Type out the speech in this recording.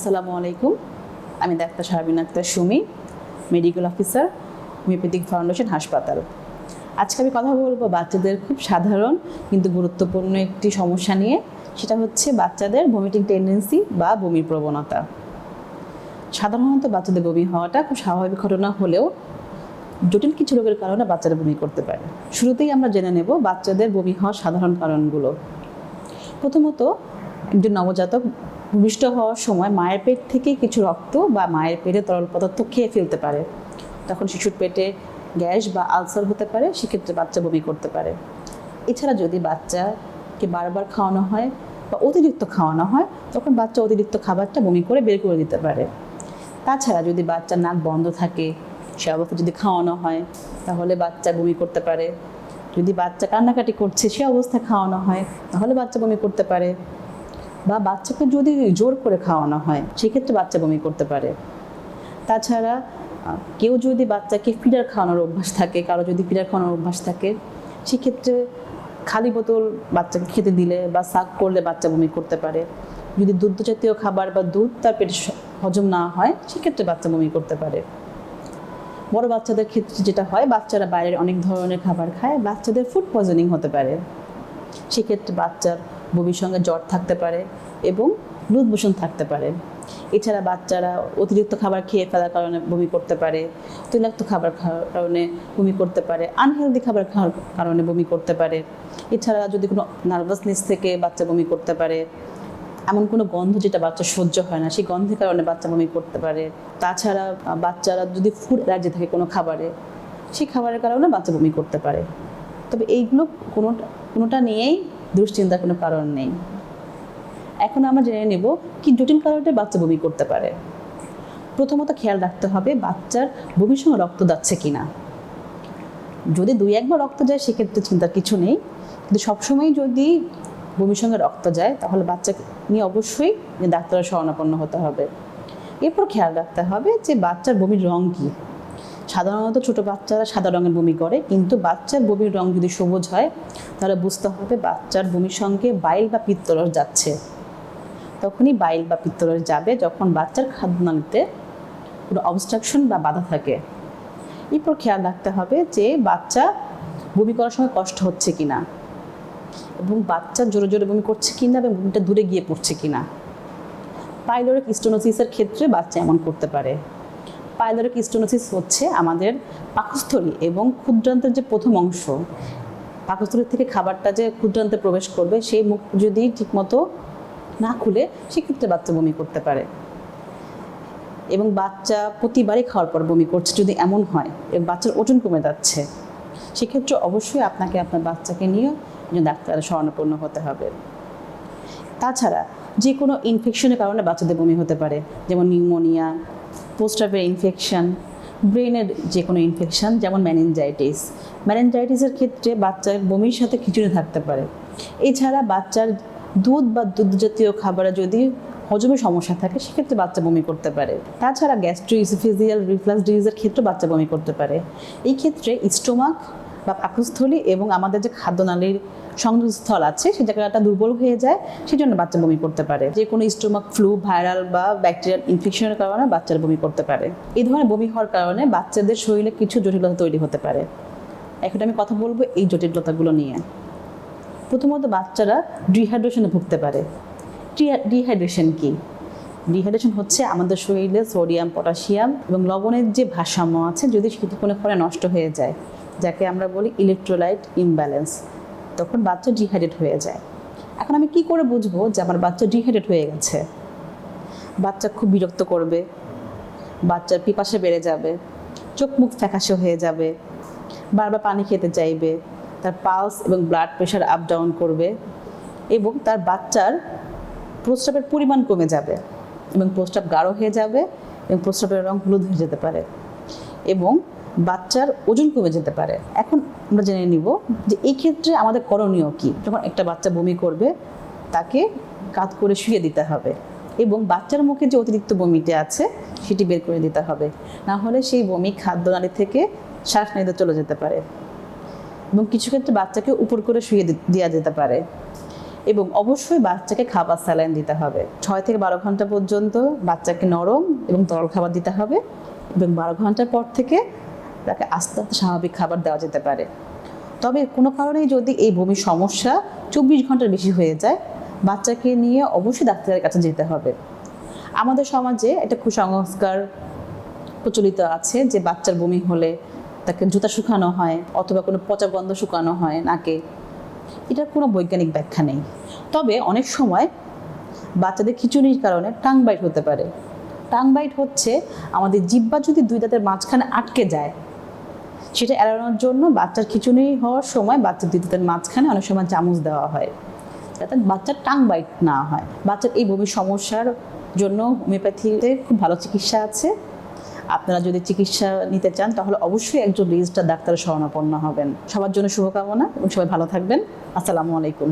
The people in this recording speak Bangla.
আসসালামু আলাইকুম। আমি doctor Sharbin Akter Sumi medical officer homeopathic foundation হাসপাতাল। আজকে আমি কথা বলব বাচ্চাদের খুব সাধারণ কিন্তু গুরুত্বপূর্ণ একটি সমস্যা নিয়ে, সেটা হচ্ছে বাচ্চাদের ভমিটিং টেন্ডেন্সি বা বমির প্রবণতা। সাধারণত বাচ্চাদের বমি হওয়াটা খুব স্বাভাবিক ঘটনা হলেও জটিল কিছু রোগের কারণে বাচ্চারা বমি করতে পারে। শুরুতেই আমরা জেনে নেব বাচ্চাদের বমি হওয়ার সাধারণ কারণগুলো। প্রথমত একজন নবজাতক ভূমিষ্ঠ হওয়ার সময় মায়ের পেট থেকে কিছু রক্ত বা মায়ের পেটে তরল পদার্থ খেয়ে ফেলতে পারে। তখন শিশুর পেটে গ্যাস বা আলসার হতে পারে, সেক্ষেত্রে বাচ্চা বমি করতে পারে। এছাড়া যদি বাচ্চাকে বারবার খাওয়ানো হয় বা অতিরিক্ত খাওয়ানো হয়, তখন বাচ্চা অতিরিক্ত খাবারটা বমি করে বের করে দিতে পারে। তাছাড়া যদি বাচ্চার নাক বন্ধ থাকে, সে অবস্থা যদি খাওয়ানো হয়, তাহলে বাচ্চা বমি করতে পারে। যদি বাচ্চা কান্নাকাটি করছে, সে অবস্থায় খাওয়ানো হয়, তাহলে বাচ্চা বমি করতে পারে। বা বাচ্চাকে যদি জোর করে খাওয়ানো হয়, সেক্ষেত্রে বাচ্চা বমি করতে পারে। তাছাড়া কেউ যদি বাচ্চাকে ফিডার খাওয়ানোর অভ্যাস থাকে, কারও যদি ফিডার খাওয়ানোর অভ্যাস থাকে, সেক্ষেত্রে খালি বোতল বাচ্চাকে খেতে দিলে বা সাক করলে বাচ্চা বমি করতে পারে। যদি দুগ্ধ জাতীয় খাবার বা দুধ তার পেটে হজম না হয়, সেক্ষেত্রে বাচ্চা বমি করতে পারে। বড় বাচ্চাদের ক্ষেত্রে যেটা হয়, বাচ্চারা বাইরের অনেক ধরনের খাবার খায়, বাচ্চাদের ফুড পয়জনিং হতে পারে। সেক্ষেত্রে বাচ্চার বমির সঙ্গে জ্বর থাকতে পারে এবং মোশন থাকতে পারে। এছাড়া বাচ্চারা অতিরিক্ত খাবার খেয়ে ফেলার কারণে বমি করতে পারে, তৈলাক্ত খাবার খাওয়ার কারণে বমি করতে পারে আনহেলদি খাবার খাওয়ার কারণে বমি করতে পারে। এছাড়া যদি কোনো নার্ভাসনেস থেকে বাচ্চা বমি করতে পারে, এমন কোনো গন্ধ যেটা বাচ্চা সহ্য হয় না, সেই গন্ধের কারণে বাচ্চা বমি করতে পারে। তাছাড়া বাচ্চারা যদি ফুড অ্যালার্জি থাকে কোনো খাবারে, সেই খাবারের কারণে বাচ্চা বমি করতে পারে। তবে এইগুলো কোনোটা কোনোটা নিয়েই দুশ্চিন্তার কোনো কারণ নেই। এখন আমরা জেনে নেব কি জটিল কারণে বাচ্চা বমি করতে পারে। প্রথমত খেয়াল রাখতে হবে বাচ্চার বমির সঙ্গে রক্ত যাচ্ছে কিনা। যদি দুই একবার রক্ত যায়, সেক্ষেত্রে চিন্তার কিছু নেই। কিন্তু সবসময় যদি বমির সঙ্গে রক্ত যায়, তাহলে বাচ্চাকে নিয়ে অবশ্যই ডাক্তারের শরণাপন্ন হতে হবে। এরপর খেয়াল রাখতে হবে যে বাচ্চার বমির রং কী। সাধারণত ছোট বাচ্চারা সাদা রঙের বমি করে, কিন্তু বাচ্চার বমির রং যদি সবুজ হয়, তাহলে বুঝতে হবে বাচ্চার বমির সঙ্গে বাইল বা পিত্তরস যাচ্ছে। তখনই বাইল বা পিত্তরস যাবে যখন বাচ্চার খাদ্যনালীতে কোনো অবস্ট্রাকশন বা বাধা থাকে। এরপর খেয়াল রাখতে হবে যে বাচ্চা বমি করার সময় কষ্ট হচ্ছে কিনা এবং বাচ্চা জোরে জোরে বমি করছে কিনা এবং বমিটা দূরে গিয়ে পড়ছে কিনা। পাইলোরিক স্টোনোসিসের ক্ষেত্রে বাচ্চা এমন করতে পারে। পাইলোরিক স্টোনোসিস হচ্ছে আমাদের পাকস্থলী এবং ক্ষুদ্রান্তের যে প্রথম অংশ, পাকস্থলী থেকে খাবারটা যে ক্ষুদ্রান্তে প্রবেশ করবে, সেই মুখ যদি ঠিকমতো না খুলে, সেক্ষেত্রে বাচ্চা বমি করতে পারে। এবং বাচ্চা প্রতিবারই খাওয়ার পর বমি করছে, যদি এমন হয়, এবং বাচ্চার ওজন কমে যাচ্ছে, সেক্ষেত্রে অবশ্যই আপনাকে আপনার বাচ্চাকে নিয়ে একজন ডাক্তারের শরণাপন্ন হতে হবে। তাছাড়া যে কোনো ইনফেকশনের কারণে বাচ্চাদের বমি হতে পারে, যেমন নিউমোনিয়া পোস্টাপের ইনফেকশন ব্রেনের যে কোনো ইনফেকশন যেমন ম্যানেঞ্জাইটিস ম্যানেঞ্জাইটিসের ক্ষেত্রে বাচ্চার বমির সাথে খিচুড়ি থাকতে পারে। এছাড়া বাচ্চার দুধ বা দুধ জাতীয় খাবারে যদি হজমের সমস্যা থাকে, সেক্ষেত্রে বাচ্চা বমি করতে পারে। তাছাড়া গ্যাস্ট্রো ইসোফিজিয়াল রিফ্লাক্স ডিজিজের ক্ষেত্রে বাচ্চা বমি করতে পারে। এই ক্ষেত্রে স্টোমাক বা পাকস্থলী এবং আমাদের যে খাদ্যনালীর সংযোগস্থল আছে, সেই জায়গাটা দুর্বল হয়ে যায় সেই জন্য বাচ্চা বমি করতে পারে। যে কোনো স্টোমাক ফ্লু ভাইরাল বা ব্যাকটেরিয়াল ইনফেকশনের কারণে বাচ্চারা বমি করতে পারে। এই ধরনের বমি হওয়ার কারণে বাচ্চাদের শরীরে কিছু জটিলতা তৈরি হতে পারে। এখন আমি কথা বলব এই জটিলতাগুলো নিয়ে। প্রথমত বাচ্চারা ডিহাইড্রেশনে ভুগতে পারে। ডিহাইড্রেশন কি? ডিহাইড্রেশন হচ্ছে আমাদের শরীরে সোডিয়াম পটাশিয়াম এবং লবণের যে ভারসাম্য আছে, যদি সেটি কোনো ফলে নষ্ট হয়ে যায় যাকে আমরা বলি ইলেকট্রোলাইট ইমব্যালেন্স তখন বাচ্চা ডিহাইড্রেট হয়ে যায়। এখন আমি কি করে বুঝব যে আমার বাচ্চা ডিহাইড্রেট হয়ে গেছে? বাচ্চা খুব বিরক্ত করবে, বাচ্চার পিপাসা বেড়ে যাবে, চোখ মুখ ফ্যাকাশে হয়ে যাবে, বারবার পানি খেতে চাইবে, তার পালস এবং ব্লাড প্রেশার আপ ডাউন করবে এবং তার বাচ্চার প্রস্রাবের পরিমাণ কমে যাবে এবং প্রস্রাব গাঢ় হয়ে যাবে এবং প্রস্রাবের রং হলুদ হয়ে যেতে পারে এবং বাচ্চার ওজন কমে যেতে পারে। এখন আমরা জেনে নিব যে এই ক্ষেত্রে আমাদের করণীয় কি। যখন একটা বাচ্চা বমি করবে, তাকে কাত করে শুয়ে দিতে হবে এবং বাচ্চার মুখে যে অতিরিক্ত বমিটা আছে, সেটি বের করে দিতে হবে। না হলে সেই বমি খাদ্য খাদ্যনালী থেকে শ্বাসনালীতে চলে যেতে পারে এবং কিছু ক্ষেত্রে বাচ্চাকে উপর করে শুয়ে দেওয়া যেতে পারে এবং অবশ্যই বাচ্চাকে খাবার স্যালাইন দিতে হবে। ছয় থেকে বারো ঘণ্টা পর্যন্ত বাচ্চাকে নরম এবং তরল খাবার দিতে হবে এবং বারো ঘণ্টার পর থেকে তাকে আস্তে আস্তে স্বাভাবিক খাবার দেওয়া যেতে পারে। তবে কোনো কারণেই যদি এই বমির সমস্যা চব্বিশ ঘণ্টার বেশি হয়ে যায়, বাচ্চাকে নিয়ে অবশ্যই ডাক্তারের কাছে যেতে হবে। আমাদের সমাজে একটা কুসংস্কার প্রচলিত আছে যে বাচ্চার বমি হলে তাকে জুতা শুকানো হয় অথবা কোনো পচা গন্ধ শুকানো হয় নাকে। এটার কোনো বৈজ্ঞানিক ব্যাখ্যা নেই। তবে অনেক সময় বাচ্চাদের খিচুড়ির কারণে টাং বাইট হতে পারে। টাং বাইট হচ্ছে আমাদের জিব্বা যদি দুই দাঁতের মাঝখানে আটকে যায় সেটা এড়ানোর জন্য বাচ্চার খিচুনি হওয়ার সময় বাচ্চার দাঁতের মাঝখানে অনেক সময় চামচ দেওয়া হয়, যাতে বাচ্চার টাং বাইট না হয়। বাচ্চার এই বমির সমস্যার জন্য হোমিওপ্যাথিতে খুব ভালো চিকিৎসা আছে। আপনারা যদি চিকিৎসা নিতে চান, তাহলে অবশ্যই একজন রেজিস্টার ডাক্তারের শরণাপন্ন হবেন। সবার জন্য শুভকামনা এবং সবাই ভালো থাকবেন। আসসালামু আলাইকুম।